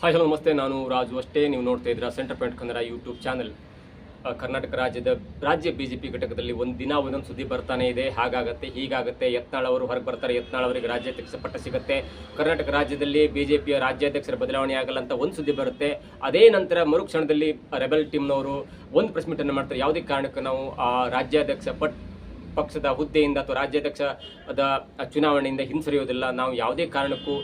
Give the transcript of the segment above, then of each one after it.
Hi hello ನಮಸ್ತೆ. ನಾನು ರಾಜು ಅಷ್ಟೇ. ನೀವು ನೋಡ್ತಾ ಇದ್ದೀರಾ centre point Kannada YouTube channel Karnataka ರಾಜ್ಯದ, ರಾಜ್ಯ ಬಿ ಜೆ ಪಿ ಘಟಕದಲ್ಲಿ ಒಂದು ದಿನ ಒಂದೊಂದು ಸುದ್ದಿ ಬರ್ತಾನೆ ಇದೆ. ಹಾಗಾಗತ್ತೆ, ಹೀಗಾಗತ್ತೆ, ಯತ್ನಾಳ್ ಅವರು ಹೊರಗೆ ಬರ್ತಾರೆ. ಯತ್ನಾಳ್ ಅವರಿಗೆ ರಾಜ್ಯಾಧ್ಯಕ್ಷ ಪಟ್ಟ ಸಿಗುತ್ತೆ. ಕರ್ನಾಟಕ ರಾಜ್ಯದಲ್ಲಿ ಬಿ ಜೆ ಪಿಯ ರಾಜ್ಯಾಧ್ಯಕ್ಷರ ಬದಲಾವಣೆ ಆಗಲ್ಲ ಅಂತ ಒಂದು ಸುದ್ದಿ ಬರುತ್ತೆ. ಅದೇ ನಂತರ ಮರುಕ್ಷಣದಲ್ಲಿ ರೆಬೆಲ್ ಟೀಮ್ನವರು ಒಂದು ಪ್ರೆಸ್ ಮೀಟನ್ನು ಮಾಡ್ತಾರೆ. ಯಾವುದೇ ಕಾರಣಕ್ಕೂ ನಾವು ಆ ರಾಜ್ಯಾಧ್ಯಕ್ಷ ಪಟ್, ಪಕ್ಷದ ಹುದ್ದೆಯಿಂದ ಅಥವಾ ರಾಜ್ಯಾಧ್ಯಕ್ಷದ ಚುನಾವಣೆಯಿಂದ ಹಿಂಸರಿಯೋದಿಲ್ಲ. ನಾವು ಯಾವುದೇ ಕಾರಣಕ್ಕೂ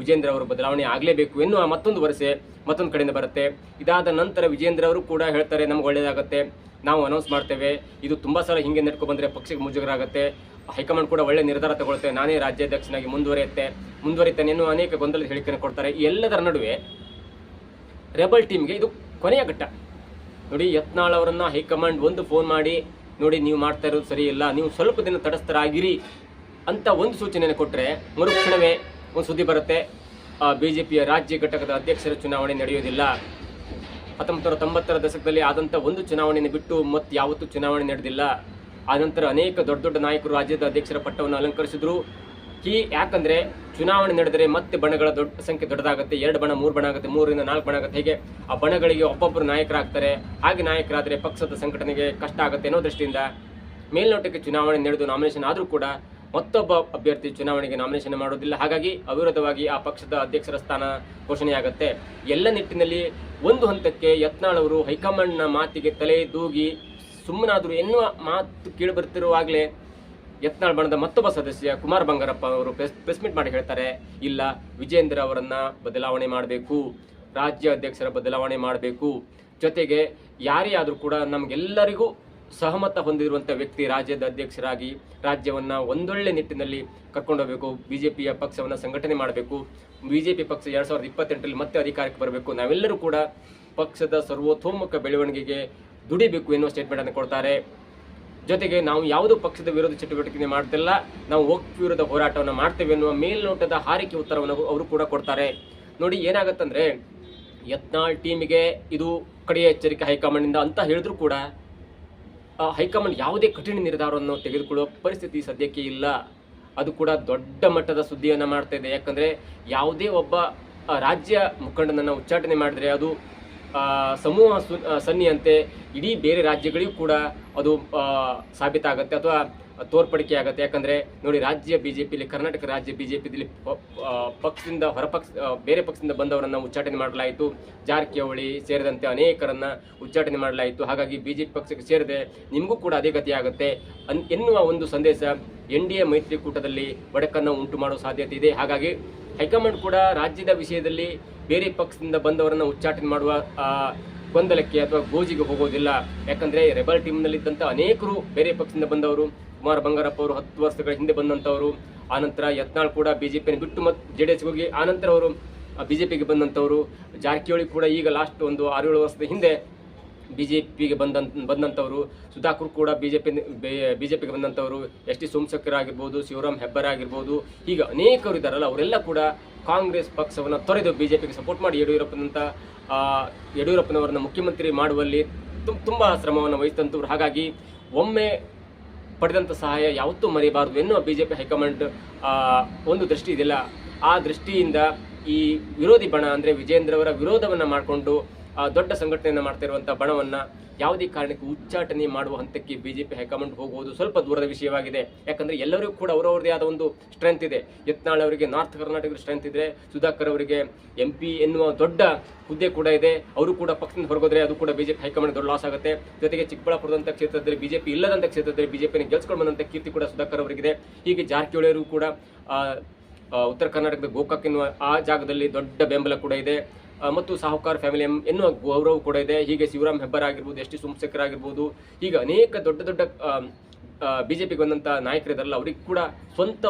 ವಿಜೇಂದ್ರ ಅವರು ಬದಲಾವಣೆ ಆಗಲೇಬೇಕು ಎನ್ನುವ ಮತ್ತೊಂದು ವರಸೆ ಮತ್ತೊಂದು ಕಡೆಯಿಂದ ಬರುತ್ತೆ. ಇದಾದ ನಂತರ ವಿಜೇಂದ್ರ ಅವರು ಕೂಡ ಹೇಳ್ತಾರೆ, ನಮ್ಗೆ ಒಳ್ಳೆಯದಾಗುತ್ತೆ ನಾವು ಅನೌನ್ಸ್ ಮಾಡ್ತೇವೆ. ಇದು ತುಂಬ ಸಲ ಹಿಂಗೆ ನಡ್ಕೊ ಬಂದರೆ ಪಕ್ಷಕ್ಕೆ ಮುಜುಗರ ಆಗುತ್ತೆ ಹೈಕಮಾಂಡ್ ಕೂಡ ಒಳ್ಳೆ ನಿರ್ಧಾರ ತಗೊಳ್ತೇವೆ ನಾನೇ ರಾಜ್ಯಾಧ್ಯಕ್ಷನಾಗಿ ಮುಂದುವರಿಯುತ್ತೆ. ಮುಂದುವರಿತೇನೆ ಎನ್ನುವ ಅನೇಕ ಗೊಂದಲದ ಹೇಳಿಕೆಯನ್ನು ಕೊಡ್ತಾರೆ. ಎಲ್ಲದರ ನಡುವೆ ರೆಬಲ್ ಟೀಮ್ಗೆ ಇದು ಕೊನೆಯ ಘಟ್ಟ. ನೋಡಿ, ಯತ್ನಾಳ್ ಅವರನ್ನು ಹೈಕಮಾಂಡ್ ಒಂದು ಫೋನ್ ಮಾಡಿ, ನೋಡಿ, ನೀವು ಮಾಡ್ತಾ ಇರೋದು ಸರಿ ಇಲ್ಲ. ನೀವು ಸ್ವಲ್ಪ ದಿನ ತಡಸ್ತರಾಗಿರಿ ಅಂತ ಒಂದು ಸೂಚನೆಯನ್ನು ಕೊಟ್ಟರೆ ಮರುಕ್ಷಣವೇ ಒಂದು ಸುದ್ದಿ ಬರುತ್ತೆ. ಬಿ ಜೆ ಪಿಯ ರಾಜ್ಯ ಘಟಕದ ಅಧ್ಯಕ್ಷರ ಚುನಾವಣೆ ನಡೆಯುವುದಿಲ್ಲ. ಹತ್ತೊಂಬತ್ತು ನೂರ ತೊಂಬತ್ತರ ದಶಕದಲ್ಲಿ ಆದಂಥ ಒಂದು ಚುನಾವಣೆಯನ್ನು ಬಿಟ್ಟು ಮತ್ತೆ ಯಾವತ್ತೂ ಚುನಾವಣೆ ನಡೆದಿಲ್ಲ. ಆನಂತರ ಅನೇಕ ದೊಡ್ಡ ದೊಡ್ಡ ನಾಯಕರು ರಾಜ್ಯದ ಅಧ್ಯಕ್ಷರ ಪಟ್ಟವನ್ನು ಅಲಂಕರಿಸಿದ್ರು. ಈ ಯಾಕಂದ್ರೆ ಚುನಾವಣೆ ನಡೆದರೆ ಮತ್ತೆ ಬಣಗಳ ದೊಡ್ಡ ಸಂಖ್ಯೆ ದೊಡ್ಡದಾಗುತ್ತೆ. ಎರಡು ಬಣ, ಮೂರು ಬಣ ಆಗುತ್ತೆ, ಮೂರರಿಂದ ನಾಲ್ಕು ಬಣ ಆಗುತ್ತೆ. ಹೇಗೆ ಆ ಬಣಗಳಿಗೆ ಒಬ್ಬೊಬ್ಬರು ನಾಯಕರಾಗ್ತಾರೆ. ಹಾಗೆ ನಾಯಕರಾದರೆ ಪಕ್ಷದ ಸಂಘಟನೆಗೆ ಕಷ್ಟ ಆಗುತ್ತೆ ಅನ್ನೋ ದೃಷ್ಟಿಯಿಂದ ಮೇಲ್ನೋಟಕ್ಕೆ ಚುನಾವಣೆ ನಡೆದು ನಾಮಿನೇಷನ್ ಆದರೂ ಕೂಡ ಮತ್ತೊಬ್ಬ ಅಭ್ಯರ್ಥಿ ಚುನಾವಣೆಗೆ ನಾಮಿನೇಷನ್ ಮಾಡೋದಿಲ್ಲ ಹಾಗಾಗಿ ಅವಿರೋಧವಾಗಿ ಆ ಪಕ್ಷದ ಅಧ್ಯಕ್ಷರ ಸ್ಥಾನ ಘೋಷಣೆಯಾಗುತ್ತೆ. ಎಲ್ಲ ನಿಟ್ಟಿನಲ್ಲಿ ಒಂದು ಹಂತಕ್ಕೆ ಯತ್ನಾಳ್ ಅವರು ಹೈಕಮಾಂಡ್ನ ಮಾತಿಗೆ ತಲೆ ದೂಗಿ ಸುಮ್ಮನಾದರೂ ಎನ್ನುವ ಮಾತು ಕೇಳಿ ಬರ್ತಿರುವಾಗಲೇ ಯತ್ನಾಳ್ ಬಣದ ಮತ್ತೊಬ್ಬ ಸದಸ್ಯ ಕುಮಾರ್ ಬಂಗಾರಪ್ಪ ಅವರು ಪ್ರೆಸ್ ಪ್ರೆಸ್ ಮೀಟ್ ಮಾಡಿ ಹೇಳ್ತಾರೆ, ಇಲ್ಲ ವಿಜೇಂದ್ರ ಅವರನ್ನ ಬದಲಾವಣೆ ಮಾಡಬೇಕು ರಾಜ್ಯ ಅಧ್ಯಕ್ಷರ ಬದಲಾವಣೆ ಮಾಡಬೇಕು. ಜೊತೆಗೆ ಯಾರೇ ಆದರೂ ಕೂಡ ನಮಗೆಲ್ಲರಿಗೂ ಸಹಮತ ಹೊಂದಿರುವಂಥ ವ್ಯಕ್ತಿ ರಾಜ್ಯದ ಅಧ್ಯಕ್ಷರಾಗಿ ರಾಜ್ಯವನ್ನ ಒಂದೊಳ್ಳೆ ನಿಟ್ಟಿನಲ್ಲಿ ಕರ್ಕೊಂಡೋಗ್ಬೇಕು ಪಿಯ ಪಕ್ಷವನ್ನ ಸಂಘಟನೆ ಮಾಡಬೇಕು, ಬಿಜೆಪಿ ಪಕ್ಷ ಎರಡು ಸಾವಿರದ ಇಪ್ಪತ್ತೆಂಟರಲ್ಲಿ ಮತ್ತೆ ಅಧಿಕಾರಕ್ಕೆ ಬರಬೇಕು. ನಾವೆಲ್ಲರೂ ಕೂಡ ಪಕ್ಷದ ಸರ್ವತೋಮುಖ ಬೆಳವಣಿಗೆಗೆ ದುಡಿಬೇಕು ಎನ್ನುವ ಸ್ಟೇಟ್ಮೆಂಟ್ ಅನ್ನು ಕೊಡ್ತಾರೆ. ಜೊತೆಗೆ ನಾವು ಯಾವುದೋ ಪಕ್ಷದ ವಿರೋಧ ಚಟುವಟಿಕೆ ಮಾಡ್ತಿಲ್ಲ ನಾವು ವಕ್ಫ್ ವಿರೋಧ ಹೋರಾಟವನ್ನು ಮಾಡ್ತೇವೆ ಎನ್ನುವ ಮೇಲ್ನೋಟದ ಹಾರಿಕೆ ಉತ್ತರವನ್ನು ಅವರು ಕೂಡ ಕೊಡ್ತಾರೆ. ನೋಡಿ ಏನಾಗತ್ತಂದ್ರೆ, ಯತ್ನಾಳ್ ಟೀಮಿಗೆ ಇದು ಕಡೆಯ ಎಚ್ಚರಿಕೆ ಹೈಕಮಾಂಡ್ನಿಂದ ಅಂತ ಹೇಳಿದ್ರು ಕೂಡ ಹೈಕಮಾಂಡ್ ಯಾವುದೇ ಕಠಿಣ ನಿರ್ಧಾರವನ್ನು ತೆಗೆದುಕೊಳ್ಳುವ ಪರಿಸ್ಥಿತಿ ಸದ್ಯಕ್ಕೆ ಇಲ್ಲ. ಅದು ಕೂಡ ದೊಡ್ಡ ಮಟ್ಟದ ಸುದ್ದಿಯನ್ನು ಮಾಡ್ತಾ ಇದೆ. ಯಾಕಂದರೆ ಯಾವುದೇ ಒಬ್ಬ ರಾಜ್ಯ ಮುಖಂಡನನ್ನು ಉಚ್ಚಾಟನೆ ಮಾಡಿದರೆ ಅದು ಸಮೂಹ ಸನ್ನಿಯಂತೆ ಇಡೀ ಬೇರೆ ರಾಜ್ಯಗಳಿಗೂ ಕೂಡ ಅದು ಸಾಬೀತಾಗತ್ತೆ. ಅಥವಾ ತೋರ್ಪಡಿಕೆ ಆಗುತ್ತೆ. ಯಾಕಂದ್ರೆ ನೋಡಿ ರಾಜ್ಯ ಬಿಜೆಪಿಲಿ ಕರ್ನಾಟಕ ರಾಜ್ಯ ಬಿ ಪಕ್ಷದಿಂದ ಹೊರ ಪಕ್ಷ ಆ, ಬೇರೆ ಪಕ್ಷದಿಂದ ಬಂದವರನ್ನ ಉಚ್ಚಾಟನೆ ಮಾಡಲಾಯಿತು. ಜಾರಕಿಹೊಳಿ ಸೇರಿದಂತೆ ಅನೇಕರನ್ನ ಉಚ್ಚಾಟನೆ ಮಾಡಲಾಯಿತು. ಹಾಗಾಗಿ ಬಿಜೆಪಿ ಪಕ್ಷಕ್ಕೆ ಸೇರಿದೆ ನಿಮಗೂ ಕೂಡ ಅದೇ ಗತಿ ಆಗುತ್ತೆ. ಅನ್ ಎನ್ನುವ ಒಂದು ಸಂದೇಶ ಎನ್ ಡಿ ಎ ಮೈತ್ರಿಕೂಟದಲ್ಲಿ ಒಡಕನ್ನು ಉಂಟು ಮಾಡುವ ಸಾಧ್ಯತೆ ಇದೆ. ಹಾಗಾಗಿ ಹೈಕಮಾಂಡ್ ಕೂಡ ರಾಜ್ಯದ ವಿಷಯದಲ್ಲಿ ಬೇರೆ ಪಕ್ಷದಿಂದ ಬಂದವರನ್ನ ಉಚ್ಚಾಟನೆ ಮಾಡುವ ಗೊಂದಲಕ್ಕೆ ಅಥವಾ ಗೋಜಿಗೆ ಹೋಗೋದಿಲ್ಲ. ಯಾಕಂದ್ರೆ ರೆಬಲ್ ಟೀಮ್ನಲ್ಲಿದ್ದಂಥ ಅನೇಕರು ಬೇರೆ ಪಕ್ಷದಿಂದ ಬಂದವರು. ಕುಮಾರ್ ಬಂಗಾರಪ್ಪ ಅವರು ಹತ್ತು ವರ್ಷಗಳ ಹಿಂದೆ ಬಂದಂಥವರು ಆನಂತರ ಯತ್ನಾಳ್ ಕೂಡ ಬಿಜೆಪಿಯನ್ನು ಬಿಟ್ಟು ಮತ್ತು ಜೆ ಡಿ ಹೋಗಿ ಆನಂತರ ಅವರು ಬಿಜೆಪಿಗೆ ಬಂದಂಥವರು, ಜಾರಕಿಹೊಳಿ ಕೂಡ ಈಗ ಲಾಸ್ಟ್ ಒಂದು ಆರು ಏಳು ವರ್ಷದ ಹಿಂದೆ ಬಿಜೆಪಿಗೆ ಬಂದಂತ ಬಂದಂಥವರು, ಸುಧಾಕರ್ ಕೂಡ ಬಿಜೆಪಿ ಪಿಗೆ ಬಂದಂಥವರು, ಎಸ್ ಟಿ ಸೋಮಶೇಖರ್ ಆಗಿರ್ಬೋದು, ಶಿವರಾಮ್ ಹೆಬ್ಬಾರ್ ಆಗಿರ್ಬೋದು ಈಗ ಅನೇಕರು ಇದ್ದಾರಲ್ಲ, ಅವರೆಲ್ಲ ಕೂಡ ಕಾಂಗ್ರೆಸ್ ಪಕ್ಷವನ್ನು ತೊರೆದು ಬಿಜೆಪಿಗೆ ಸಪೋರ್ಟ್ ಮಾಡಿ ಯಡಿಯೂರಪ್ಪನಂತ ಯಡಿಯೂರಪ್ಪನವರನ್ನು ಮುಖ್ಯಮಂತ್ರಿ ಮಾಡುವಲ್ಲಿ ತುಂಬ ಶ್ರಮವನ್ನು ವಹಿಸಿದಂಥವ್ರು. ಹಾಗಾಗಿ ಒಮ್ಮೆ ಪಡೆದಂಥ ಸಹಾಯ ಯಾವತ್ತೂ ಮರೆಯಬಾರದು ಎನ್ನುವ ಬಿಜೆಪಿ ಹೈಕಮಾಂಡ್ ಒಂದು ದೃಷ್ಟಿ ಇದೆಯಲ್ಲ ಆ ದೃಷ್ಟಿಯಿಂದ ಈ ವಿರೋಧಿ ಬಣ ಅಂದ್ರೆ ವಿಜೇಂದ್ರ ಅವರ ವಿರೋಧವನ್ನು ಮಾಡಿಕೊಂಡು ದೊಡ್ಡ ಸಂಘಟನೆಯನ್ನು ಮಾಡ್ತಾ ಇರುವಂತ ಬಣವನ್ನ ಯಾವುದೇ ಕಾರಣಕ್ಕೂ ಉಚ್ಚಾಟನೆ ಮಾಡುವ ಹಂತಕ್ಕೆ ಬಿಜೆಪಿ ಹೈಕಮಾಂಡ್ ಹೋಗುವುದು ಸ್ವಲ್ಪ ದೂರದ ವಿಷಯವಾಗಿದೆ. ಯಾಕಂದ್ರೆ ಎಲ್ಲರಿಗೂ ಕೂಡ ಅವರವರದೇ ಆದ ಒಂದು ಸ್ಟ್ರೆಂತ್ ಇದೆ. ಯತ್ನಾಳ್ ಅವರಿಗೆ ನಾರ್ತ್ ಕರ್ನಾಟಕದ ಸ್ಟ್ರೆಂತ್ ಇದೆ ಸುಧಾಕರ್ ಅವರಿಗೆ ಎಂ ಪಿ ಎನ್ನುವ ದೊಡ್ಡ ಹುದ್ದೆ ಕೂಡ ಇದೆ. ಅವರು ಕೂಡ ಪಕ್ಷದಿಂದ ಹೊರಗೋದ್ರೆ ಅದು ಕೂಡ ಬಿಜೆಪಿ ಹೈಕಮಾಂಡ್ ದೊಡ್ಡ ಲಾಸ್ ಆಗುತ್ತೆ. ಜೊತೆಗೆ ಚಿಕ್ಕಬಳ್ಳಾಪುರದಂತ ಕ್ಷೇತ್ರದಲ್ಲಿ ಬಿಜೆಪಿ ಇಲ್ಲದಂತ ಕ್ಷೇತ್ರದಲ್ಲಿ ಬಿಜೆಪಿಯನ್ನು ಗೆಲ್ಸ್ಕೊಂಡು ಬಂದಂತ ಕೀರ್ತಿ ಕೂಡ ಸುಧಾಕರ್ ಅವರಿಗಿದೆ. ಹೀಗೆ ಜಾರಕಿಹೊಳಿ ಕೂಡ ಆ, ಆ, ಉತ್ತರ ಕರ್ನಾಟಕದ ಗೋಕಾಕ್ ಎನ್ನುವ ಆ ಜಾಗದಲ್ಲಿ ದೊಡ್ಡ ಬೆಂಬಲ ಕೂಡ ಇದೆ. ಆ, ಮತ್ತು ಸಾಹುಕಾರ್ ಫ್ಯಾಮಿಲಿ ಎಂ- ಎನ್ನುವ ಗೌರವ ಕೂಡ ಇದೆ. ಹೀಗೆ ಶಿವರಾಮ್ ಹೆಬ್ಬಾರ್ ಆಗಿರ್ಬೋದು, ಎಸ್ ಟಿ ಸೋಮಶೇಖರ್ ಆಗಿರ್ಬೋದು ಹೀಗೆ ಅನೇಕ ದೊಡ್ಡ ದೊಡ್ಡ ಬಿ ಜೆ ಪಿಗೆ ಬಂದಂಥ ನಾಯಕರಿದ್ದಾರಲ್ಲ ಅವ್ರಿಗೆ ಕೂಡ ಸ್ವಂತ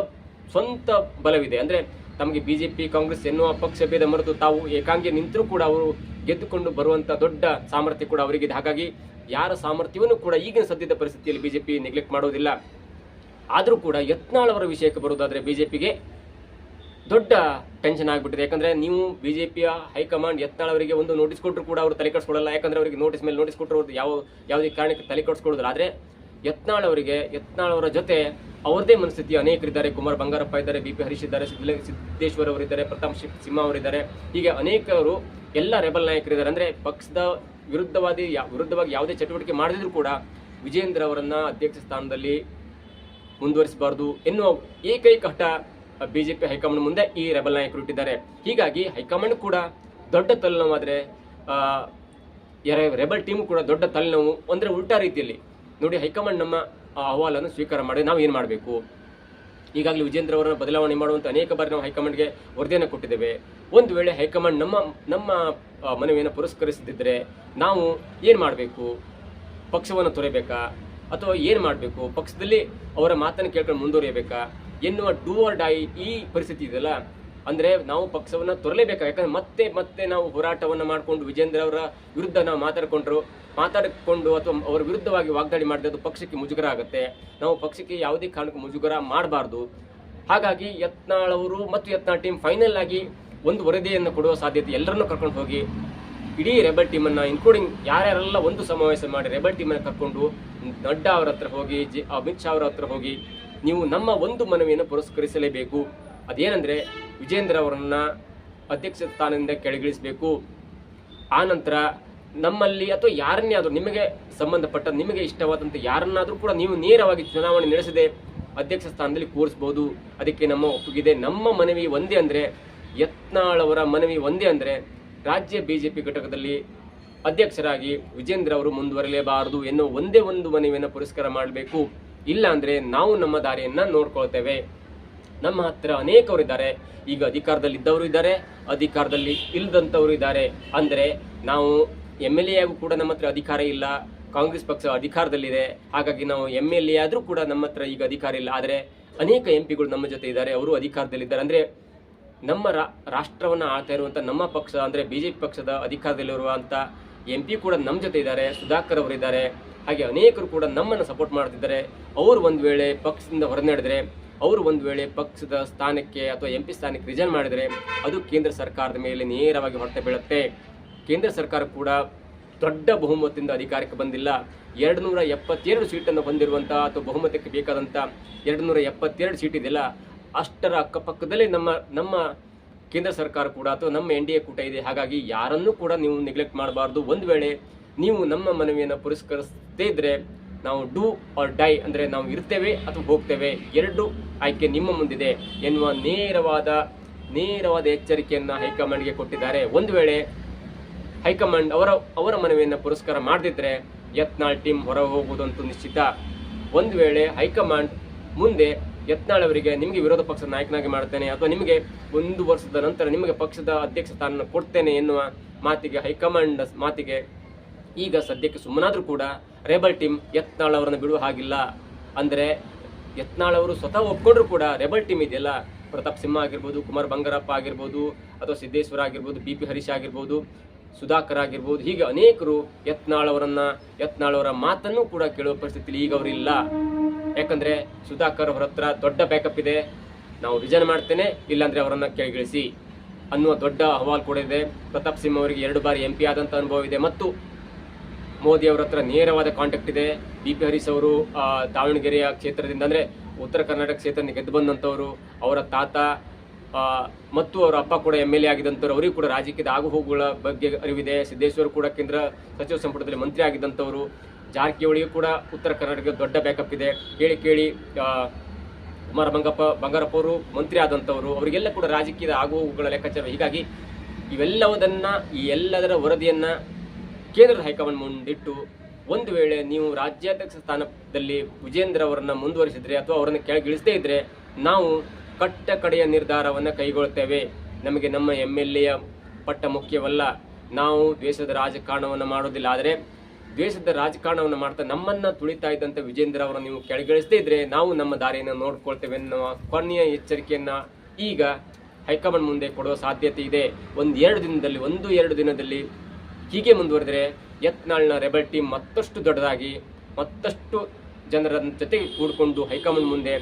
ಸ್ವಂತ ಬಲವಿದೆ. ಅಂದರೆ ತಮಗೆ ಬಿ ಜೆ ಪಿ ಕಾಂಗ್ರೆಸ್ ಎನ್ನುವ ಪಕ್ಷ ಭೇದ ಮರೆತು ತಾವು ಏಕಾಂಗಿ ನಿಂತರೂ ಕೂಡ ಅವರು ಗೆದ್ದುಕೊಂಡು ಬರುವಂಥ ದೊಡ್ಡ ಸಾಮರ್ಥ್ಯ ಕೂಡ ಅವರಿಗಿದೆ. ಹಾಗಾಗಿ ಯಾರ ಸಾಮರ್ಥ್ಯವನ್ನು ಕೂಡ ಈಗಿನ ಸದ್ಯದ ಪರಿಸ್ಥಿತಿಯಲ್ಲಿ ಬಿ ಜೆ ಪಿ ನೆಗ್ಲೆಕ್ಟ್ ಮಾಡೋದಿಲ್ಲ. ಆದರೂ ಕೂಡ ಯತ್ನಾಳ್ ಅವರ ವಿಷಯಕ್ಕೆ ಜೆ ಬಿಜೆಪಿಗೆ ದೊಡ್ಡ ಟೆನ್ಷನ್ ಆಗ್ಬಿಟ್ಟಿದೆ. ಯಾಕಂದ್ರೆ ನೀವು ಬಿಜೆಪಿಯ ಹೈಕಮಾಂಡ್ ಎತ್ತಾಳ ಅವರಿಗೆ ಒಂದು ನೋಟಿಸ್ ಕೊಟ್ಟರು ಕೂಡ ಅವರು ತಲೆ ಕಟ್ಸ್ಕೊಳ್ಳಲ್ಲ ಯಾಕಂದ್ರೆ ಅವರಿಗೆ ನೋಟಿಸ್ ಮೇಲೆ ನೋಟಿಸ್ ಕೊಟ್ಟರು ಅವ್ರದ್ದು ಯಾವ, ಯಾವುದೇ ಕಾರಣಕ್ಕೆ ತಲೆ ಕಟ್ಸ್ಕೊಳ್ಳೋದಿಲ್ಲ ಆದರೆ ಯತ್ನಾಳ್ ಅವರಿಗೆ, ಯತ್ನಾಳ್ ಅವರ ಜೊತೆ ಅವ್ರದ್ದೇ ಮನಸ್ಥಿತಿ ಅನೇಕರಿದ್ದಾರೆ. ಕುಮಾರ್ ಬಂಗಾರಪ್ಪ ಇದ್ದಾರೆ, ಬಿ ಪಿ ಹರೀಶ್ ಇದ್ದಾರೆ ಸಿದ್ದೇಶ್ವರ್ ಅವರಿದ್ದಾರೆ ಪ್ರತಾಪ್ ಸಿಂಹ ಅವರಿದ್ದಾರೆ ಹೀಗೆ ಅನೇಕರು ಎಲ್ಲ ರೆಬಲ್ ನಾಯಕರಿದ್ದಾರೆ. ಅಂದರೆ ಪಕ್ಷದ ವಿರುದ್ಧವಾದಿ ವಿರುದ್ಧವಾಗಿ ಯಾವುದೇ ಚಟುವಟಿಕೆ ಮಾಡದಿದ್ರು ಕೂಡ ವಿಜೇಂದ್ರ ಅವರನ್ನು ಅಧ್ಯಕ್ಷ ಸ್ಥಾನದಲ್ಲಿ ಮುಂದುವರಿಸಬಾರ್ದು ಎನ್ನುವ ಏಕೈಕ ಹಠ ಬಿಜೆಪಿ ಹೈಕಮಾಂಡ್ ಮುಂದೆ ಈ ರೆಬಲ್ ನಾಯಕರು ಇಟ್ಟಿದ್ದಾರೆ. ಹೀಗಾಗಿ ಹೈಕಮಾಂಡ್ ಕೂಡ ದೊಡ್ಡ ತಲೆನೋವಾದ್ರೆ ರೆಬಲ್ ಟೀಮ್ ಕೂಡ ದೊಡ್ಡ ತಲೆನೋವು ಅಂದ್ರೆ ಉಲ್ಟಾ ರೀತಿಯಲ್ಲಿ. ನೋಡಿ, ಹೈಕಮಾಂಡ್ ನಮ್ಮ ಅಹವಾಲನ್ನು ಸ್ವೀಕಾರ ಮಾಡಿ ನಾವು ಏನು ಮಾಡಬೇಕು? ಈಗಾಗಲೇ ವಿಜೇಂದ್ರ ಅವರನ್ನು ಬದಲಾವಣೆ ಮಾಡುವಂತ ಅನೇಕ ಬಾರಿ ನಾವು ಹೈಕಮಾಂಡ್ಗೆ ವರದಿಯನ್ನು ಕೊಟ್ಟಿದ್ದೇವೆ. ಒಂದು ವೇಳೆ ಹೈಕಮಾಂಡ್ ನಮ್ಮ ನಮ್ಮ ಮನವಿಯನ್ನು ಪುರಸ್ಕರಿಸದಿದ್ದರೆ ನಾವು ಏನು ಮಾಡಬೇಕು? ಪಕ್ಷವನ್ನು ತೊರೆಯಬೇಕಾ ಅಥವಾ ಏನು ಮಾಡಬೇಕು? ಪಕ್ಷದಲ್ಲಿ ಅವರ ಮಾತನ್ನು ಕೇಳ್ಕೊಂಡು ಮುಂದುವರಿಯಬೇಕಾ? ಎನ್ನುವ ಡೂ ಆರ್ ಡೈ ಈ ಪರಿಸ್ಥಿತಿ ಇದೆಯಲ್ಲ? ಅಂದ್ರೆ ನಾವು ಪಕ್ಷವನ್ನ ತೊರಲೇಬೇಕು? ಯಾಕಂದ್ರೆ ಮತ್ತೆ ಮತ್ತೆ ನಾವು ಹೋರಾಟವನ್ನ ಮಾಡಿಕೊಂಡು ವಿಜೇಂದ್ರ ಅವರ ವಿರುದ್ಧ ನಾವು ಮಾತಾಡ್ಕೊಂಡ್ರು. ಮಾತಾಡಿಕೊಂಡು ಅಥವಾ ಅವರ ವಿರುದ್ಧವಾಗಿ ವಾಗ್ದಾಳಿ ಮಾಡಿದ್ರೆ ಅದು ಪಕ್ಷಕ್ಕೆ ಮುಜುಗರ ಆಗುತ್ತೆ. ನಾವು ಪಕ್ಷಕ್ಕೆ ಯಾವುದೇ ಕಾರಣಕ್ಕೂ ಮುಜುಗರ ಮಾಡಬಾರ್ದು. ಹಾಗಾಗಿ ಯತ್ನಾಳ್ ಅವರು ಮತ್ತು ಯತ್ನಾಳ್ ಟೀಮ್ ಫೈನಲ್ ಆಗಿ ಒಂದು ವರದಿಯನ್ನು ಕೊಡುವ ಸಾಧ್ಯತೆ ಎಲ್ಲರನ್ನೂ ಕರ್ಕೊಂಡು ಹೋಗಿ, ಇಡೀ ರೆಬಲ್ ಟೀಮನ್ನು ಇನ್ಕ್ಲೂಡಿಂಗ್ ಯಾರ್ಯಾರೆಲ್ಲ ಒಂದು ಸಮಾವೇಶ ಮಾಡಿ ರೆಬಲ್ ಟೀಮನ್ನು ಕರ್ಕೊಂಡು ನಡ್ಡಾ ಅವರ ಹತ್ರ ಹೋಗಿ, ಜಿ ಅಮಿತ್ ಶಾ ಅವರ ಹತ್ರ ಹೋಗಿ ನೀವು ನಮ್ಮ ಒಂದು ಮನವಿಯನ್ನು ಪುರಸ್ಕರಿಸಲೇಬೇಕು. ಅದೇನೆಂದರೆ ವಿಜೇಂದ್ರ ಅವರನ್ನು ಅಧ್ಯಕ್ಷ ಸ್ಥಾನದಿಂದ ಕೆಳಗಿಳಿಸಬೇಕು. ಆನಂತರ ನಂತರ ನಮ್ಮಲ್ಲಿ ಅಥವಾ ಯಾರನ್ನೇ ಆದರೂ ನಿಮಗೆ ಸಂಬಂಧಪಟ್ಟ, ನಿಮಗೆ ಇಷ್ಟವಾದಂಥ ಯಾರನ್ನಾದರೂ ಕೂಡ ನೀವು ನೇರವಾಗಿ ಚುನಾವಣೆ ನಡೆಸದೆ ಅಧ್ಯಕ್ಷ ಸ್ಥಾನದಲ್ಲಿ ಕೂರಿಸ್ಬೋದು. ಅದಕ್ಕೆ ನಮ್ಮ ಒಪ್ಪಿಗಿದೆ ನಮ್ಮ ಮನವಿ ಒಂದೇ ಅಂದರೆ, ಯತ್ನಾಳ್ ಅವರ ಮನವಿ ಒಂದೇ ಅಂದರೆ ರಾಜ್ಯ ಬಿಜೆಪಿ ಘಟಕದಲ್ಲಿ ಅಧ್ಯಕ್ಷರಾಗಿ ವಿಜೇಂದ್ರ ಅವರು ಮುಂದುವರಲೇಬಾರದು ಎನ್ನುವ ಒಂದೇ ಒಂದು ಮನವಿಯನ್ನು ಪುರಸ್ಕಾರ ಮಾಡಬೇಕು. ಇಲ್ಲ ಅಂದ್ರೆ ನಾವು ನಮ್ಮ ದಾರಿಯನ್ನ ನೋಡ್ಕೊಳ್ತೇವೆ. ನಮ್ಮ ಹತ್ರ ಇದ್ದಾರೆ. ಈಗ ಅಧಿಕಾರದಲ್ಲಿ ಇದ್ದವರು ಇದ್ದಾರೆ. ಅಧಿಕಾರದಲ್ಲಿ ಇಲ್ಲದಂಥವರು ಇದ್ದಾರೆ. ಅಂದರೆ ನಾವು ಎಂ ಎಲ್ ಎ ಆಗೂ ಕೂಡ ನಮ್ಮ ಹತ್ರ ಅಧಿಕಾರ ಇಲ್ಲ. ಕಾಂಗ್ರೆಸ್ ಪಕ್ಷ ಅಧಿಕಾರದಲ್ಲಿದೆ. ಹಾಗಾಗಿ ನಾವು ಎಂ ಎಲ್ ಎ ಆದರೂ ಕೂಡ ನಮ್ಮ ಹತ್ರ ಈಗ ಅಧಿಕಾರ ಇಲ್ಲ. ಆದರೆ ಅನೇಕ ಎಂ ಪಿಗಳು ನಮ್ಮ ಜೊತೆ ಇದ್ದಾರೆ. ಅವರು ಅಧಿಕಾರದಲ್ಲಿದ್ದಾರೆ ಅಂದರೆ ನಮ್ಮ ರಾ, ರಾಷ್ಟ್ರವನ್ನು ಆಳ್ತಾ ಇರುವಂಥ ನಮ್ಮ ಪಕ್ಷ ಅಂದರೆ ಬಿ ಜೆ ಪಿ ಪಕ್ಷದ ಅಧಿಕಾರದಲ್ಲಿರುವಂಥ ಎಂ ಪಿ ಕೂಡ ನಮ್ಮ ಜೊತೆ ಇದ್ದಾರೆ. ಸುಧಾಕರ್ ಅವರಿದ್ದಾರೆ ಹಾಗೆ ಅನೇಕರು ಕೂಡ ನಮ್ಮನ್ನು ಸಪೋರ್ಟ್ ಮಾಡ್ತಿದ್ದಾರೆ. ಅವರು ಒಂದು ವೇಳೆ ಪಕ್ಷದಿಂದ ಹೊರನಡೆದ್ರೆ, ಅವರು ಒಂದು ವೇಳೆ ಪಕ್ಷದ ಸ್ಥಾನಕ್ಕೆ ಅಥವಾ ಎಂ ಪಿ ಸ್ಥಾನಕ್ಕೆ ರಿಜೈನ್ ಮಾಡಿದರೆ, ಅದು ಕೇಂದ್ರ ಸರ್ಕಾರದ ಮೇಲೆ ನೇರವಾಗಿ ಹೊರಟೆ ಬೀಳುತ್ತೆ. ಕೇಂದ್ರ ಸರ್ಕಾರ ಕೂಡ ದೊಡ್ಡ ಬಹುಮತದಿಂದ ಅಧಿಕಾರಕ್ಕೆ ಬಂದಿಲ್ಲ. ಎರಡು ನೂರ ಎಪ್ಪತ್ತೆರಡು ಸೀಟನ್ನು ಹೊಂದಿರುವಂಥ ಅಥವಾ ಬಹುಮತಕ್ಕೆ ಬೇಕಾದಂಥ ಎರಡು ನೂರ ಎಪ್ಪತ್ತೆರಡು ಸೀಟ್ ಇದೆಯಲ್ಲ, ಅಷ್ಟರ ಅಕ್ಕಪಕ್ಕದಲ್ಲೇ ನಮ್ಮ ನಮ್ಮ ಕೇಂದ್ರ ಸರ್ಕಾರ ಕೂಡ ಅಥವಾ ನಮ್ಮ ಎನ್ ಡಿ ಎ ಕೂಟ ಇದೆ. ಹಾಗಾಗಿ ಯಾರನ್ನೂ ಕೂಡ ನೀವು ನೆಗ್ಲೆಕ್ಟ್ ಮಾಡಬಾರ್ದು. ಒಂದು ವೇಳೆ ನೀವು ನಮ್ಮ ಮನವಿಯನ್ನು ಪುರಸ್ಕರಿಸದೇ ಇದ್ರೆ ನಾವು ಡೂ ಆರ್ ಡೈ ಅಂದರೆ ನಾವು ಇರ್ತೇವೆ ಅಥವಾ ಹೋಗ್ತೇವೆ. ಎರಡು ಆಯ್ಕೆ ನಿಮ್ಮ ಮುಂದಿದೆ ಎನ್ನುವ ನೇರವಾದ ನೇರವಾದ ಎಚ್ಚರಿಕೆಯನ್ನು ಹೈಕಮಾಂಡ್ಗೆ ಕೊಟ್ಟಿದ್ದಾರೆ. ಒಂದು ವೇಳೆ ಹೈಕಮಾಂಡ್ ಅವರ ಅವರ ಮನವಿಯನ್ನು ಪುರಸ್ಕಾರ ಮಾಡದಿದ್ದರೆ ಯತ್ನಾಳ್ ಟೀಮ್ ಹೊರ ಹೋಗುವುದಂತೂ ನಿಶ್ಚಿತ. ಒಂದು ವೇಳೆ ಹೈಕಮಾಂಡ್ ಮುಂದೆ ಯತ್ನಾಳ್ ಅವರಿಗೆ ನಿಮಗೆ ವಿರೋಧ ಪಕ್ಷದ ನಾಯಕನಾಗಿ ಮಾಡ್ತೇನೆ ಅಥವಾ ನಿಮಗೆ ಒಂದು ವರ್ಷದ ನಂತರ ನಿಮಗೆ ಪಕ್ಷದ ಅಧ್ಯಕ್ಷ ಸ್ಥಾನ ಕೊಡ್ತೇನೆ ಎನ್ನುವ ಮಾತಿಗೆ ಹೈಕಮಾಂಡ್ ಮಾತಿಗೆ ಈಗ ಸದ್ಯಕ್ಕೆ ಸುಮ್ಮನಾದರೂ ಕೂಡ ರೇಬಲ್ ಟೀಮ್ ಯತ್ನಾಳ್ ಅವರನ್ನು ಬಿಡುವ ಹಾಗಿಲ್ಲ. ಅಂದರೆ ಯತ್ನಾಳ್ ಅವರು ಸ್ವತಃ ಒಪ್ಕೊಂಡ್ರು ಕೂಡ ರೆಬಲ್ ಟೀಮ್ ಇದೆಯಲ್ಲ? ಪ್ರತಾಪ್ ಸಿಂಹ ಆಗಿರ್ಬೋದು, ಕುಮಾರ್ ಬಂಗಾರಪ್ಪ ಆಗಿರ್ಬೋದು, ಅಥವಾ ಸಿದ್ದೇಶ್ವರ ಆಗಿರ್ಬೋದು, ಬಿ ಪಿ ಹರೀಶ್ ಆಗಿರ್ಬೋದು, ಸುಧಾಕರ್ ಆಗಿರ್ಬೋದು, ಹೀಗೆ ಅನೇಕರು ಯತ್ನಾಳ್ ಅವರನ್ನ, ಯತ್ನಾಳ್ ಅವರ ಮಾತನ್ನು ಕೂಡ ಕೇಳುವ ಪರಿಸ್ಥಿತಿಯಲ್ಲಿ ಈಗ ಅವರಿಲ್ಲ ಯಾಕಂದ್ರೆ ಸುಧಾಕರ್ ಅವರ ಹತ್ರ ದೊಡ್ಡ ಬ್ಯಾಕಪ್ ಇದೆ. ನಾವು ರಿಜನ್ ಮಾಡ್ತೇನೆ, ಇಲ್ಲಾಂದ್ರೆ ಅವರನ್ನ ಕೆಳಗಿಳಿಸಿ ಅನ್ನುವ ದೊಡ್ಡ ಅಹವಾಲ್ ಕೂಡ ಇದೆ. ಪ್ರತಾಪ್ ಸಿಂಹ ಅವರಿಗೆ ಎರಡು ಬಾರಿ ಎಂ ಪಿ ಆದಂತ ಅನುಭವ ಇದೆ. ಮತ್ತು ಮೋದಿ ಅವರ ಹತ್ರ ನೇರವಾದ ಕಾಂಟ್ಯಾಕ್ಟ್ ಇದೆ. ಬಿ ಪಿ ಹರೀಶ್ ಅವರು ದಾವಣಗೆರೆಯ ಕ್ಷೇತ್ರದಿಂದ, ಅಂದರೆ ಉತ್ತರ ಕರ್ನಾಟಕ ಕ್ಷೇತ್ರದಿಂದ ಗೆದ್ದು ಬಂದಂಥವರು, ಅವರ ತಾತ ಮತ್ತು ಅವರ ಅಪ್ಪ ಕೂಡ ಎಂ ಎಲ್ ಎ ಆಗಿದ್ದಂಥವ್ರು, ಅವರಿಗೂ ಕೂಡ ರಾಜಕೀಯದ ಆಗು ಹೋಗುಗಳ ಬಗ್ಗೆ ಅರಿವಿದೆ. ಸಿದ್ದೇಶ್ವರ್ ಕೂಡ ಕೇಂದ್ರ ಸಚಿವ ಸಂಪುಟದಲ್ಲಿ ಮಂತ್ರಿ ಆಗಿದ್ದಂಥವ್ರು. ಜಾರಕಿಹೊಳಿಗೂ ಕೂಡ ಉತ್ತರ ಕರ್ನಾಟಕದ ದೊಡ್ಡ ಬ್ಯಾಕಪ್ ಇದೆ. ಕೇಳಿ ಕೇಳಿ ಕುಮಾರ ಬಂಗಪ್ಪ, ಬಂಗಾರಪ್ಪ ಅವರು ಮಂತ್ರಿ ಆದಂಥವ್ರು, ಅವರಿಗೆಲ್ಲ ಕೂಡ ರಾಜಕೀಯದ ಆಗುಹೋಗುಗಳ ಲೆಕ್ಕಾಚಾರ. ಹೀಗಾಗಿ ಇವೆಲ್ಲವುದನ್ನು, ಈ ಎಲ್ಲದರ ವರದಿಯನ್ನ ಕೇಂದ್ರದ ಹೈಕಮಾಂಡ್ ಮುಂದಿಟ್ಟು ಒಂದು ವೇಳೆ ನೀವು ರಾಜ್ಯಾಧ್ಯಕ್ಷ ಸ್ಥಾನದಲ್ಲಿ ವಿಜೇಂದ್ರ ಅವರನ್ನ ಮುಂದುವರಿಸಿದ್ರೆ ಅಥವಾ ಅವರನ್ನು ಕೆಳಗಿಳಿಸದೇ ಇದ್ರೆ ನಾವು ಕಟ್ಟ ಕಡೆಯ ನಿರ್ಧಾರವನ್ನು ಕೈಗೊಳ್ತೇವೆ. ನಮಗೆ ನಮ್ಮ ಎಂ ಎಲ್ ಎಯ ಪಟ್ಟ ಮುಖ್ಯವಲ್ಲ. ನಾವು ದೇಶದ ರಾಜಕಾರಣವನ್ನು ಮಾಡೋದಿಲ್ಲ. ಆದರೆ ದ್ವೇಷದ ರಾಜಕಾರಣವನ್ನು ಮಾಡ್ತಾ ನಮ್ಮನ್ನ ತುಳಿತಾ ಇದ್ದಂಥ ವಿಜೇಂದ್ರ ಅವರನ್ನು ನೀವು ಕೆಳಗಿಳಿಸದೇ ಇದ್ರೆ ನಾವು ನಮ್ಮ ದಾರಿಯನ್ನು ನೋಡ್ಕೊಳ್ತೇವೆ ಅನ್ನುವ ಕೊನೆಯ ಎಚ್ಚರಿಕೆಯನ್ನು ಈಗ ಹೈಕಮಾಂಡ್ ಮುಂದೆ ಕೊಡುವ ಸಾಧ್ಯತೆ ಇದೆ. ಒಂದು ಎರಡು ದಿನದಲ್ಲಿ, ಒಂದು ಎರಡು ದಿನದಲ್ಲಿ ಹೀಗೆ ಮುಂದುವರೆದರೆ ಯತ್ನಾಳ್ನ ರೆಬಲ್ ಟೀಮ್ ಮತ್ತಷ್ಟು ದೊಡ್ಡದಾಗಿ, ಮತ್ತಷ್ಟು ಜನರ ಜೊತೆಗೆ ಕೂಡಿಕೊಂಡು ಹೈಕಮಾಂಡ್ ಮುಂದೆ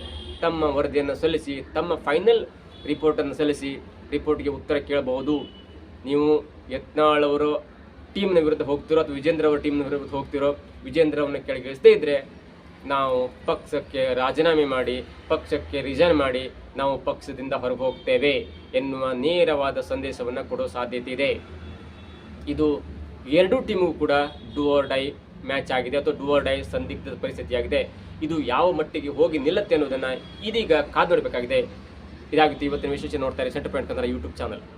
ತಮ್ಮ ವರದಿಯನ್ನು ಸಲ್ಲಿಸಿ, ತಮ್ಮ ಫೈನಲ್ ರಿಪೋರ್ಟನ್ನು ಸಲ್ಲಿಸಿ ರಿಪೋರ್ಟ್ಗೆ ಉತ್ತರ ಕೇಳಬಹುದು. ನೀವು ಯತ್ನಾಳ್ ಅವರು ಟೀಮ್ನ ವಿರುದ್ಧ ಹೋಗ್ತಿರೋ ಅಥವಾ ವಿಜೇಂದ್ರ ಅವರ ಟೀಮ್ನ ವಿರುದ್ಧ ಹೋಗ್ತಿರೋ, ವಿಜೇಂದ್ರ ಅವನ್ನ ಕೆಳಗಿಳಿಸದೇ ಇದ್ದರೆ ನಾವು ಪಕ್ಷಕ್ಕೆ ರಾಜೀನಾಮೆ ಮಾಡಿ, ಪಕ್ಷಕ್ಕೆ ರಿಸೈನ್ ಮಾಡಿ ನಾವು ಪಕ್ಷದಿಂದ ಹೊರಗೆ ಹೋಗ್ತೇವೆ ಎನ್ನುವ ನೇರವಾದ ಸಂದೇಶವನ್ನು ಕೊಡೋ ಸಾಧ್ಯತೆ ಇದೆ. ಇದು ಎರಡೂ ಟೀಮು ಕೂಡ ಡೂ ಆರ್ ಡೈ ಮ್ಯಾಚ್ ಆಗಿದೆ ಅಥವಾ ಡೂ ಆರ್ ಡೈ ಸಂದಿಗ್ಧ ಪರಿಸ್ಥಿತಿಯಾಗಿದೆ. ಇದು ಯಾವ ಮಟ್ಟಿಗೆ ಹೋಗಿ ನಿಲ್ಲುತ್ತೆ ಅನ್ನೋದನ್ನು ಇದೀಗ ಕಾದು ನೋಡಬೇಕಾಗಿದೆ. ಇದಾಗುತ್ತೆ ಇವತ್ತಿನ ವಿಶೇಷ ನೋಡ್ತಾರೆ centre point Kannada YouTube channel